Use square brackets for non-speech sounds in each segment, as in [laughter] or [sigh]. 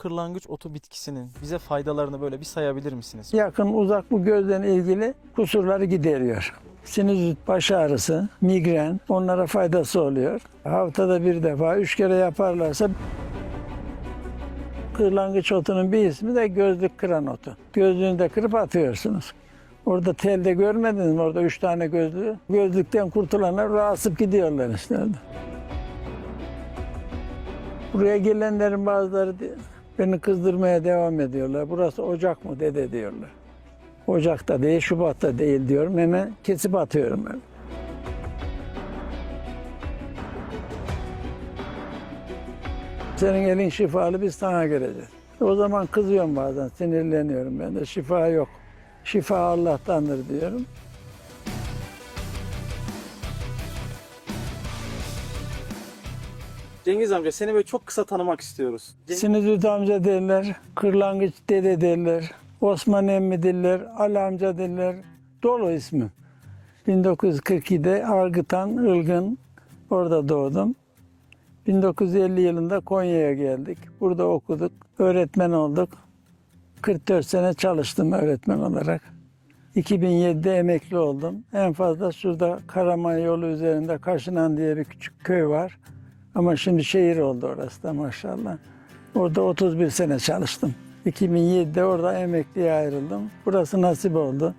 kırlangıç otu bitkisinin bize faydalarını böyle bir sayabilir misiniz? Yakın uzak bu gözle ilgili kusurları gideriyor. Sinüzit, baş ağrısı, migren onlara faydası oluyor. Haftada bir defa, üç kere yaparlarsa kırlangıç otunun bir ismi de gözlük kıran otu. Gözlüğünü de kırıp atıyorsunuz. Orada telde görmediniz mi? Orada üç tane gözlüğü. Gözlükten kurtulanlar rahatsız gidiyorlar işte. Buraya gelenlerin bazıları beni kızdırmaya devam ediyorlar. Burası Ocak mı dede diyorlar. Ocak'ta değil, Şubat'ta değil diyorum. Hemen kesip atıyorum ben. Senin elin şifalı biz sana geleceğiz. O zaman kızıyorum bazen, sinirleniyorum ben de. Şifa yok. Şifa Allah'tandır diyorum. Cengiz amca seni böyle çok kısa tanımak istiyoruz. Sinüzit amca derler, kırlangıç dede derler, Osman emmi derler, Ali amca derler. Dolu ismim. 1942'de Argıtan, Ilgın orada doğdum. 1950 yılında Konya'ya geldik. Burada okuduk, öğretmen olduk. 44 sene çalıştım öğretmen olarak. 2007'de emekli oldum. En fazla şurada Karaman yolu üzerinde Kaşınan diye bir küçük köy var. Ama şimdi şehir oldu orası da maşallah. Orada 31 sene çalıştım. 2007'de orada emekliye ayrıldım. Burası nasip oldu.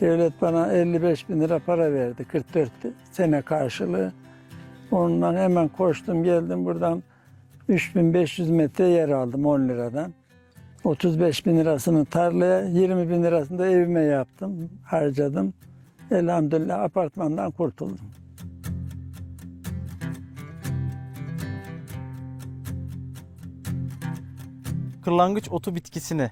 Devlet bana 55 bin lira para verdi 44 sene karşılığı. Ondan hemen koştum geldim buradan 3500 metre yer aldım 10 liradan. 35 bin lirasını tarlaya, 20 bin lirasını da evime yaptım, harcadım. Elhamdülillah apartmandan kurtuldum. Kırlangıç otu bitkisini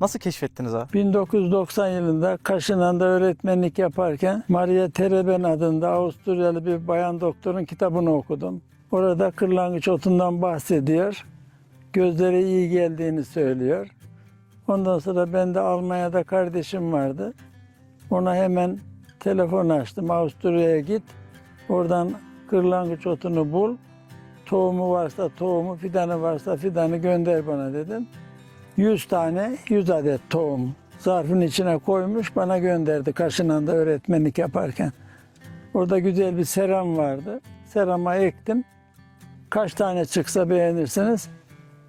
nasıl keşfettiniz abi? 1990 yılında Kaşınan'da öğretmenlik yaparken Maria Tereben adında Avusturyalı bir bayan doktorun kitabını okudum. Orada kırlangıç otundan bahsediyor. Gözlere iyi geldiğini söylüyor. Ondan sonra ben de Almanya'da kardeşim vardı. Ona hemen telefon açtım. Avusturya'ya git. Oradan kırlangıç otunu bul. Tohumu varsa tohumu, fidanı varsa fidanı gönder bana dedim. 100 tane, 100 adet tohum zarfın içine koymuş bana gönderdi Kaşınan'da öğretmenlik yaparken. Orada güzel bir seram vardı. Serama ektim. Kaç tane çıksa beğenirsiniz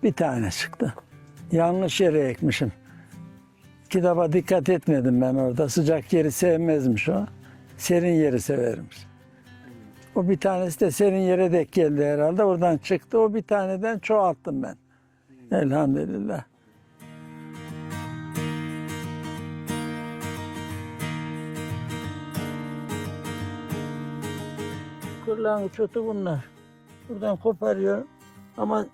bir tane çıktı. Yanlış yere ekmişim. Kitaba dikkat etmedim ben orada. Sıcak yeri sevmezmiş o. Serin yeri severmiş. O bir tanesi de serin yere denk geldi herhalde. Oradan çıktı. O bir taneden çoğalttım ben. Elhamdülillah. Kırlangıç otu bunlar. Buradan koparıyor ama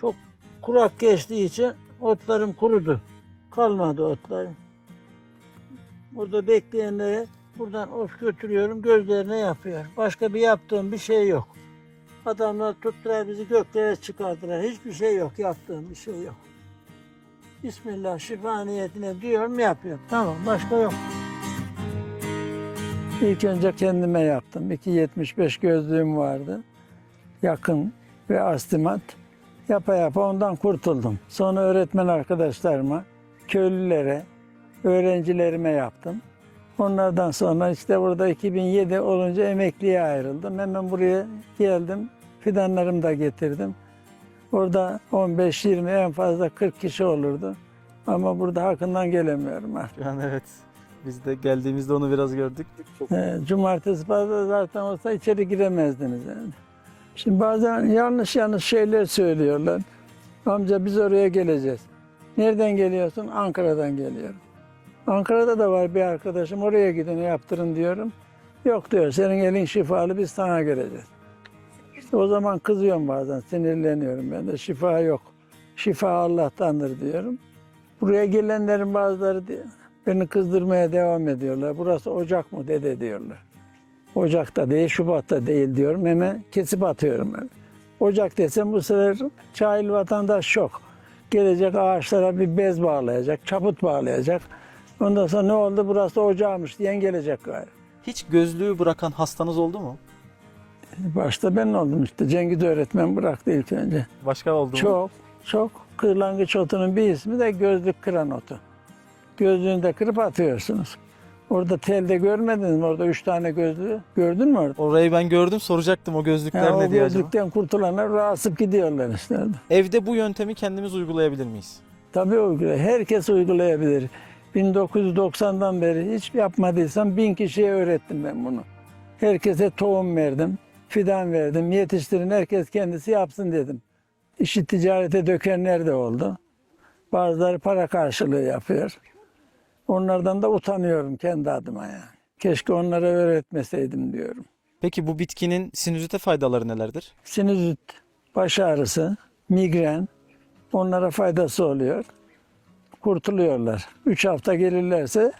çok kurak geçtiği için otlarım kurudu. Kalmadı otlarım. Burada bekleyenlere buradan ot götürüyorum gözlerine yapıyor. Başka bir yaptığım bir şey yok. Adamlar tuttular bizi göklere çıkardılar. Hiçbir şey yok yaptığım bir şey yok. Bismillah şifa niyetine diyorum yapıyorum. Tamam başka yok. İlk önce kendime yaptım. 2.75 gözlüğüm vardı. Yakın ve astigmat. Yapa yapa ondan kurtuldum. Sonra öğretmen arkadaşlarıma, köylülere, öğrencilerime yaptım. Onlardan sonra işte burada 2007 olunca emekliye ayrıldım. Hemen buraya geldim. Fidanlarımı da getirdim. Orada 15-20 en fazla 40 kişi olurdu. Ama burada hakkından gelemiyorum artık. Yani evet. Biz de geldiğimizde onu biraz gördük. Çok Cumartesi pazar zaten olsa içeri giremezdiniz yani. Şimdi bazen yanlış yanlış şeyler söylüyorlar. Amca biz oraya geleceğiz. Nereden geliyorsun? Ankara'dan geliyorum. Ankara'da da var bir arkadaşım. Oraya gidin yaptırın diyorum. Yok diyor senin elin şifalı biz sana geleceğiz. İşte o zaman kızıyorum bazen sinirleniyorum ben de şifa yok. Şifa Allah'tandır diyorum. Buraya gelenlerin bazıları di- beni kızdırmaya devam ediyorlar. Burası Ocak mı dede diyorlar. Ocak'ta değil, Şubat'ta değil diyorum. Hemen kesip atıyorum ben. Ocak desem bu sefer cahil vatandaş şok. Gelecek ağaçlara bir bez bağlayacak, çaput bağlayacak. Ondan sonra ne oldu burası ocağımış diyen gelecek gayrı. Hiç gözlüğü bırakan hastanız oldu mu? Başta ben oldum işte. Cengiz öğretmen bıraktı ilk önce. Başka oldu mu? Çok, çok. kırlangıç otunun bir ismi de gözlük kıran otu. Gözlüğünü de kırıp atıyorsunuz. Orada telde görmediniz mi? Orada üç tane gözlüğü. Gördün mü orada? Orayı ben gördüm soracaktım o gözlükler Yani ne o diye acaba? gözlükten kurtulanlar rahatsız gidiyorlar işte. Evde bu yöntemi kendimiz uygulayabilir miyiz? Tabii uyguluyor. Herkes uygulayabilir. 1990'dan beri hiç yapmadıysam bin kişiye öğrettim ben bunu. Herkese tohum verdim, fidan verdim, yetiştirin herkes kendisi yapsın dedim. İşi ticarete dökenler de oldu. Bazıları para karşılığı yapıyor. Onlardan da utanıyorum kendi adıma yani. Keşke onlara öğretmeseydim diyorum. Peki bu bitkinin sinüzite faydaları nelerdir? Sinüzit, baş ağrısı, migren onlara faydası oluyor. Kurtuluyorlar. Üç hafta gelirlerse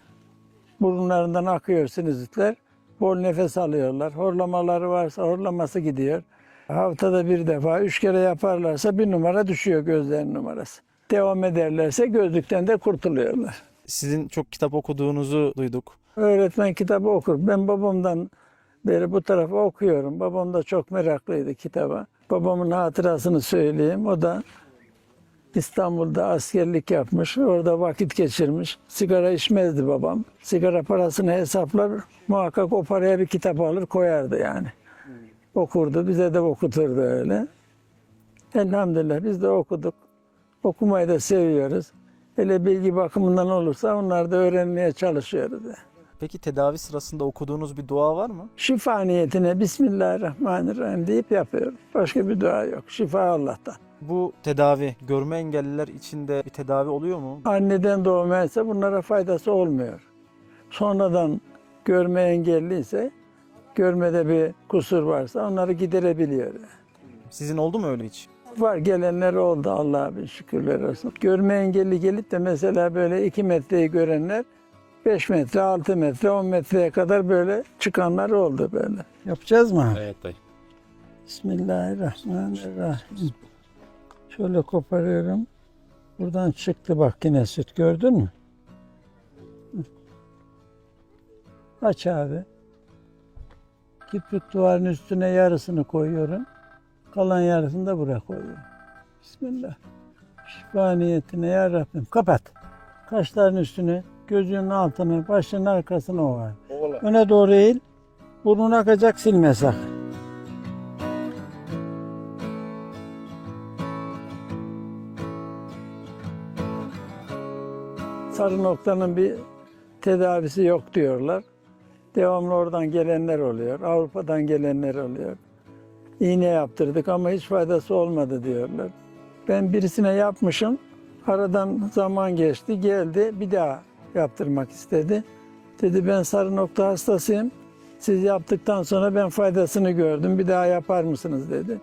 burunlarından akıyor sinüzitler. Bol nefes alıyorlar. Horlamaları varsa horlaması gidiyor. Haftada bir defa, üç kere yaparlarsa bir numara düşüyor gözlerin numarası. Devam ederlerse gözlükten de kurtuluyorlar. Sizin çok kitap okuduğunuzu duyduk. Öğretmen kitabı okur. Ben babamdan beri bu tarafa okuyorum. Babam da çok meraklıydı kitaba. Babamın hatırasını söyleyeyim. O da İstanbul'da askerlik yapmış. Orada vakit geçirmiş. Sigara içmezdi babam. Sigara parasını hesaplar. Muhakkak o paraya bir kitap alır koyardı yani. Okurdu. Bize de okuturdu öyle. Elhamdülillah biz de okuduk. Okumayı da seviyoruz. Hele bilgi bakımından olursa onlar da öğrenmeye çalışıyoruz. Peki tedavi sırasında okuduğunuz bir dua var mı? Şifa niyetine Bismillahirrahmanirrahim deyip yapıyorum. Başka bir dua yok. Şifa Allah'tan. Bu tedavi görme engelliler için de bir tedavi oluyor mu? Anneden doğmaysa bunlara faydası olmuyor. Sonradan görme engelliyse, görmede bir kusur varsa onları giderebiliyor. Sizin oldu mu öyle hiç? Var gelenler oldu Allah'a bir şükürler olsun. Görme engelli gelip de mesela böyle 2 metreyi görenler 5 metre, 6 metre, 10 metreye kadar böyle çıkanlar oldu böyle. Yapacağız mı? Evet dayı. Bismillahirrahmanirrahim. Şöyle koparıyorum. Buradan çıktı bak yine süt gördün mü? Aç abi. Kiprik duvarın üstüne yarısını koyuyorum. Kalan yarısını da buraya koyuyorum. Bismillah. Şifa niyetine ya Rabbim. Kapat. Kaşların üstüne, gözünün altını, başının arkasını ovar. Öne doğru eğil. Burnun akacak silme sakın. sarı noktanın bir tedavisi yok diyorlar. Devamlı oradan gelenler oluyor. Avrupa'dan gelenler oluyor. İğne yaptırdık ama hiç faydası olmadı diyorlar. Ben birisine yapmışım. Aradan zaman geçti. Geldi bir daha yaptırmak istedi. Dedi ben sarı nokta hastasıyım. Siz yaptıktan sonra ben faydasını gördüm. Bir daha yapar mısınız dedi.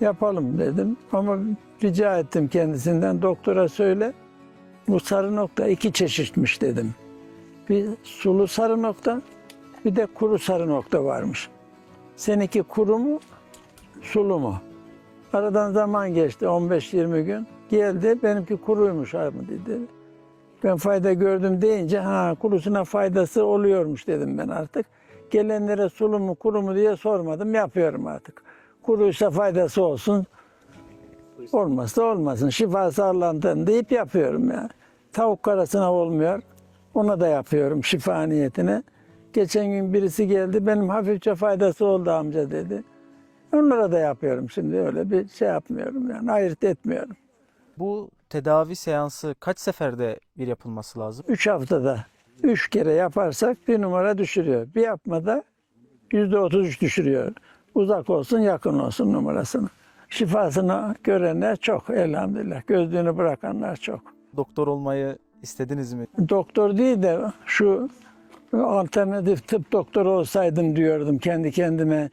Yapalım dedim. Ama rica ettim kendisinden doktora söyle. Bu sarı nokta iki çeşitmiş dedim. Bir sulu sarı nokta, bir de kuru sarı nokta varmış. Seninki kuru mu, sulu mu? Aradan zaman geçti 15-20 gün. Geldi benimki kuruymuş abi dedi. Ben fayda gördüm deyince ha kurusuna faydası oluyormuş dedim ben artık. Gelenlere sulu mu kuru mu diye sormadım yapıyorum artık. Kuruysa faydası olsun, Olmazsa olmasın. Şifası Allah'tan deyip yapıyorum ya. Tavuk karasına olmuyor. Ona da yapıyorum şifa niyetine. Geçen gün birisi geldi. Benim hafifçe faydası oldu amca dedi. Onlara da yapıyorum şimdi öyle bir şey yapmıyorum yani ayırt etmiyorum. Bu tedavi seansı kaç seferde bir yapılması lazım? Üç haftada üç kere yaparsak bir numara düşürüyor. Bir yapmada yüzde otuz üç düşürüyor. Uzak olsun yakın olsun numarasını. Şifasını görenler çok elhamdülillah. Gözlüğünü bırakanlar çok. Doktor olmayı istediniz mi? doktor değil de şu alternatif tıp doktoru olsaydım diyordum kendi kendime.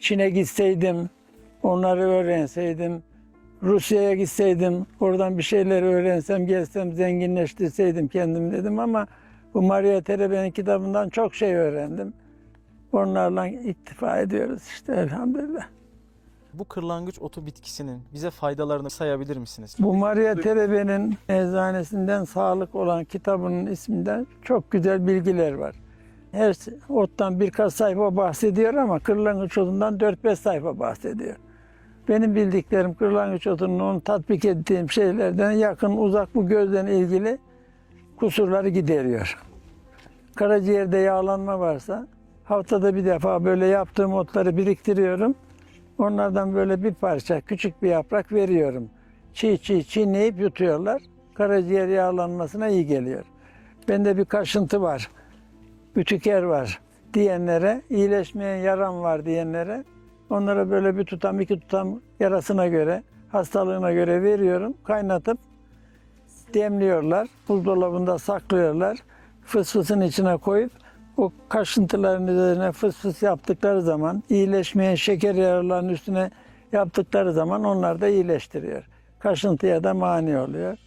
Çin'e gitseydim, onları öğrenseydim. Rusya'ya gitseydim, oradan bir şeyler öğrensem, gelsem, zenginleştirseydim kendimi dedim ama bu Maria Terebe'nin kitabından çok şey öğrendim. Onlarla iktifa ediyoruz işte elhamdülillah. Bu kırlangıç otu bitkisinin bize faydalarını sayabilir misiniz? Bu Maria Terebe'nin eczanesinden sağlık olan kitabının isminden çok güzel bilgiler var. Her ottan birkaç sayfa bahsediyor ama kırlangıç otundan 4-5 sayfa bahsediyor. Benim bildiklerim kırlangıç otunun tatbik ettiğim şeylerden yakın uzak bu gözden ilgili kusurları gideriyor. Karaciğerde yağlanma varsa haftada bir defa böyle yaptığım otları biriktiriyorum. Onlardan böyle bir parça küçük bir yaprak veriyorum. Çiğ çiğ çiğneyip yutuyorlar. Karaciğer yağlanmasına iyi geliyor. Bende bir kaşıntı var. Ütüker var diyenlere, iyileşmeyen yaram var diyenlere onlara böyle bir tutam, iki tutam yarasına göre, hastalığına göre veriyorum. Kaynatıp demliyorlar. Buzdolabında saklıyorlar. Fısfısın içine koyup o kaşıntıların üzerine fıs fıs yaptıkları zaman iyileşmeyen şeker yaralarının üstüne yaptıkları zaman onlar da iyileştiriyor. Kaşıntıya da mani oluyor.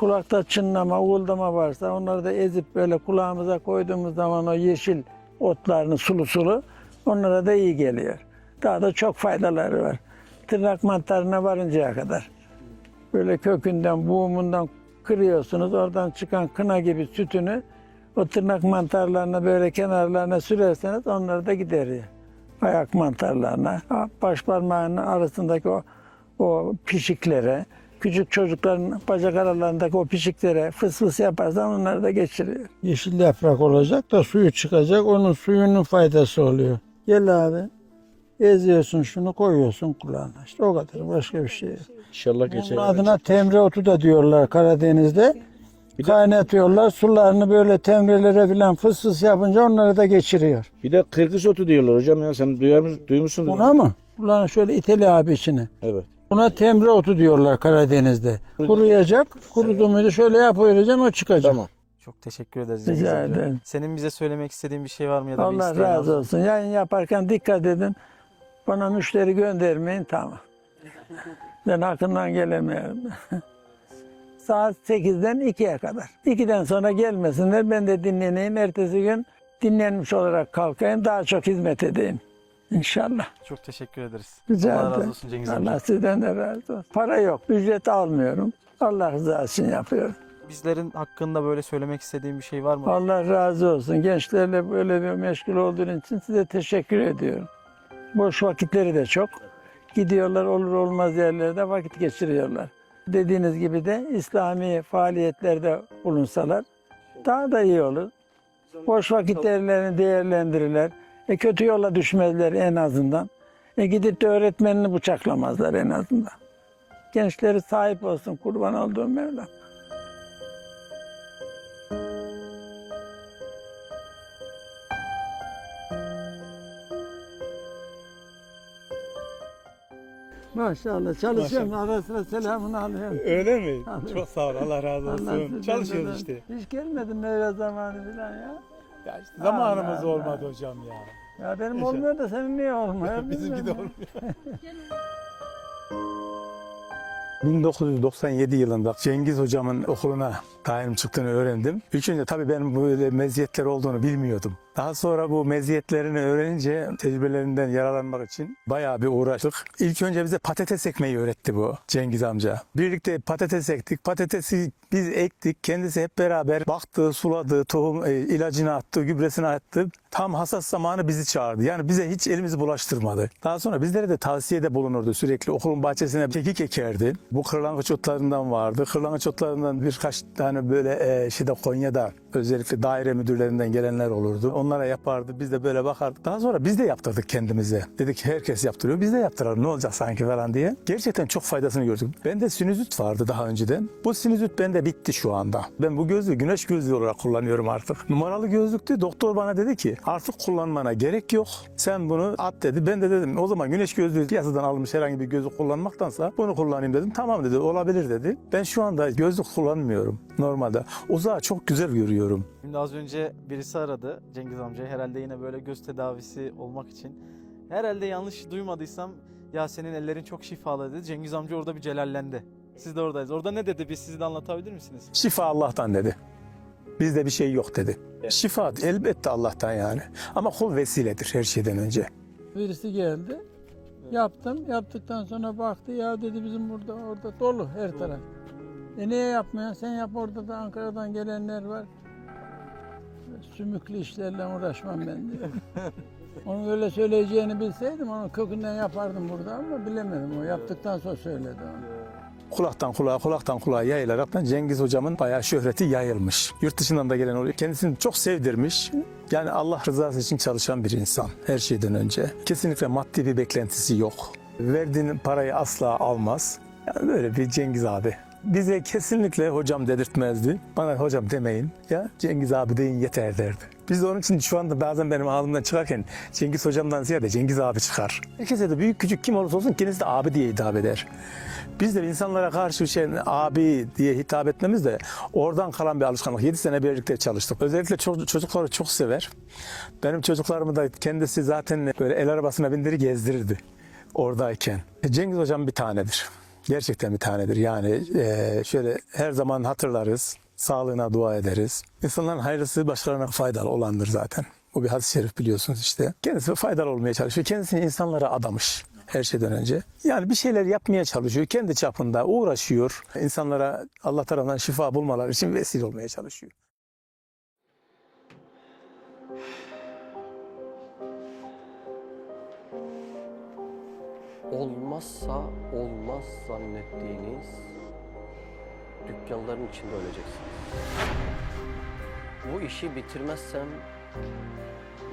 Kulakta çınlama, uğuldama varsa onları da ezip böyle kulağımıza koyduğumuz zaman o yeşil otlarını sulu sulu onlara da iyi geliyor. Daha da çok faydaları var. Tırnak mantarına varıncaya kadar. Böyle kökünden, buğumundan kırıyorsunuz. Oradan çıkan kına gibi sütünü o tırnak mantarlarına böyle kenarlarına sürerseniz onları da gideriyor. Ayak mantarlarına, baş parmağının arasındaki o, o pişiklere, küçük çocukların bacak aralarındaki o pişiklere fıs fıs yaparsan onları da geçiriyor. Yeşil yaprak olacak da suyu çıkacak. Onun suyunun faydası oluyor. Gel abi. Eziyorsun şunu koyuyorsun kulağına. İşte o kadar. Başka bir şey yok. İnşallah geçer. Bunun adına temre otu da diyorlar Karadeniz'de. Bir de- Kaynatıyorlar. Sularını böyle temrelere falan fıs fıs yapınca onları da geçiriyor. Bir de kırkız otu diyorlar hocam ya sen duyar mısın, duymuşsun Buna mı? Ulan şöyle iteli abi içine. Evet. Buna temre otu diyorlar Karadeniz'de. Kuruyacak. Kurudu muydu şöyle yapıveracaksın o çıkacak. Tamam. Çok teşekkür ederiz Rica Cengiz amca. ederim. Senin bize söylemek istediğin bir şey var mı ya da bir Allah isteğin razı mı? olsun. Yayın yaparken dikkat edin. Bana müşteri göndermeyin tamam. Ben hakkından gelemiyorum. [laughs] Saat 8'den 2'ye kadar. 2'den sonra gelmesinler. Ben de dinleneyim. Ertesi gün dinlenmiş olarak kalkayım. Daha çok hizmet edeyim. İnşallah. Çok teşekkür ederiz. Rica Allah razı olsun Cengiz amca. Allah sizden de razı olsun. Para yok. Ücret almıyorum. Allah rızası için yapıyorum. Bizlerin hakkında böyle söylemek istediğin bir şey var mı? Allah razı olsun. Gençlerle böyle bir meşgul olduğun için size teşekkür ediyorum. Boş vakitleri de çok. Gidiyorlar olur olmaz yerlerde vakit geçiriyorlar. Dediğiniz gibi de İslami faaliyetlerde bulunsalar daha da iyi olur. Boş vakitlerini değerlendirirler. E kötü yola düşmezler en azından. E gidip de öğretmenini bıçaklamazlar en azından. Gençleri sahip olsun kurban olduğum Mevlam. Maşallah çalışıyorum ara sıra selamını alıyorum. Öyle mi? [laughs] Tabii. Çok sağ ol. Allah razı Allah olsun. sizden Çalışıyoruz de- işte. Hiç gelmedin meyve zamanı falan ya. Ya işte zamanımız Allah olmadı Allah. hocam ya. Ya benim Yaşa. olmuyor da senin niye olmuyor? [laughs] Bizimki de olmuyor. [laughs] 1997 yılında Cengiz hocamın okuluna tayinim çıktığını öğrendim. İlk önce tabii ben böyle meziyetler olduğunu bilmiyordum. Daha sonra bu meziyetlerini öğrenince tecrübelerinden yararlanmak için bayağı bir uğraştık. İlk önce bize patates ekmeyi öğretti bu Cengiz amca. Birlikte patates ektik. Patatesi biz ektik. Kendisi hep beraber baktı, suladı, tohum e, ilacını attı, gübresini attı. Tam hasat zamanı bizi çağırdı. Yani bize hiç elimizi bulaştırmadı. Daha sonra bizlere de tavsiyede bulunurdu sürekli. Okulun bahçesine kekik ekerdi. Bu kırlangıç otlarından vardı. Kırlangıç otlarından birkaç tane böyle e, şeyde Konya'da özellikle daire müdürlerinden gelenler olurdu. Onlara yapardı. Biz de böyle bakardık. Daha sonra biz de yaptırdık kendimize. Dedik herkes yaptırıyor. Biz de yaptıralım. Ne olacak sanki falan diye. Gerçekten çok faydasını gördük. Bende sinüzit vardı daha önceden. Bu sinüzit bende bitti şu anda. Ben bu gözlüğü güneş gözlüğü olarak kullanıyorum artık. Numaralı gözlüktü. Doktor bana dedi ki artık kullanmana gerek yok. Sen bunu at dedi. Ben de dedim o zaman güneş gözlüğü piyasadan alınmış herhangi bir gözlük kullanmaktansa bunu kullanayım dedim. Tamam dedi olabilir dedi. Ben şu anda gözlük kullanmıyorum normalde. Uzağı çok güzel görüyorum. Şimdi az önce birisi aradı Cengiz amca herhalde yine böyle göz tedavisi olmak için. Herhalde yanlış duymadıysam ya senin ellerin çok şifalı dedi. Cengiz amca orada bir celallendi. Siz de oradayız. Orada ne dedi? Biz sizi de anlatabilir misiniz? Şifa Allah'tan dedi. Bizde bir şey yok dedi. Şifa elbette Allah'tan yani. Ama kul vesiledir her şeyden önce. Birisi geldi. Yaptım. Yaptıktan sonra baktı ya dedi bizim burada orada dolu her taraf. E niye yapmıyorsun? Sen yap orada da Ankara'dan gelenler var. Sümüklü işlerle uğraşmam ben diyor. Onun öyle söyleyeceğini bilseydim onun kökünden yapardım burada ama bilemedim. O yaptıktan sonra söyledi onu. kulaktan kulağa, kulaktan kulağa yayılarak Cengiz hocamın bayağı şöhreti yayılmış. Yurt dışından da gelen oluyor. Kendisini çok sevdirmiş. Yani Allah rızası için çalışan bir insan her şeyden önce. Kesinlikle maddi bir beklentisi yok. Verdiğin parayı asla almaz. Yani böyle bir Cengiz abi. Bize kesinlikle hocam dedirtmezdi. Bana hocam demeyin. Ya Cengiz abi deyin yeter derdi. Biz de onun için şu anda bazen benim ağzımdan çıkarken Cengiz hocamdan ziyade Cengiz abi çıkar. Herkese de büyük küçük kim olursa olsun kendisi de abi diye hitap eder. Biz de insanlara karşı şey abi diye hitap etmemiz de oradan kalan bir alışkanlık. 7 sene birlikte çalıştık. Özellikle ço- çocukları çok sever. Benim çocuklarımı da kendisi zaten böyle el arabasına bindirir gezdirirdi oradayken. Cengiz hocam bir tanedir. Gerçekten bir tanedir. Yani eee, şöyle her zaman hatırlarız. Sağlığına dua ederiz. İnsanların hayırlısı başkalarına faydalı olandır zaten. Bu bir hadis-i şerif biliyorsunuz işte. Kendisi faydalı olmaya çalışıyor. Kendisini insanlara adamış her şeyden önce. Yani bir şeyler yapmaya çalışıyor. Kendi çapında uğraşıyor. İnsanlara Allah tarafından şifa bulmaları için vesile olmaya çalışıyor. Olmazsa olmaz zannettiğiniz dükkanların içinde öleceksiniz. Bu işi bitirmezsem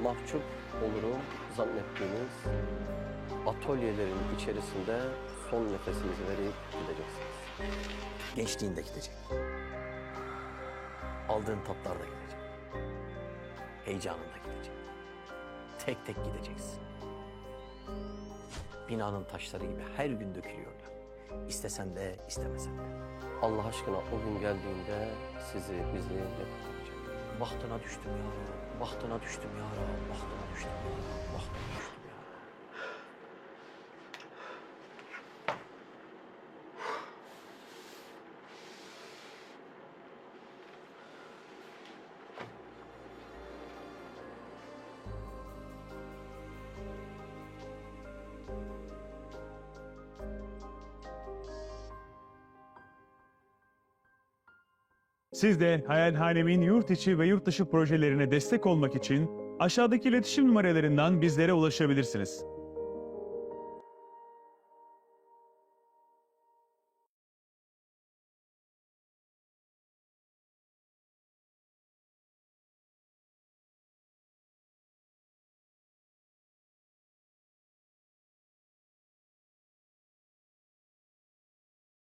mahcup olurum zannettiğiniz atölyelerin içerisinde son nefesinizi verip gideceksiniz. Gençliğinde gidecek. Aldığın tatlarda gidecek. Heyecanında gidecek. Tek tek gideceksin. Binanın taşları gibi her gün dökülüyorlar. İstesen de istemesen de. Allah aşkına o gün geldiğinde sizi bizi ne kurtaracak? Bahtına düştüm ya Rab, bahtına düştüm ya Rab, bahtına düştüm ya Rab, bahtına düştüm Siz de Hayalhanem'in yurt içi ve yurt dışı projelerine destek olmak için aşağıdaki iletişim numaralarından bizlere ulaşabilirsiniz.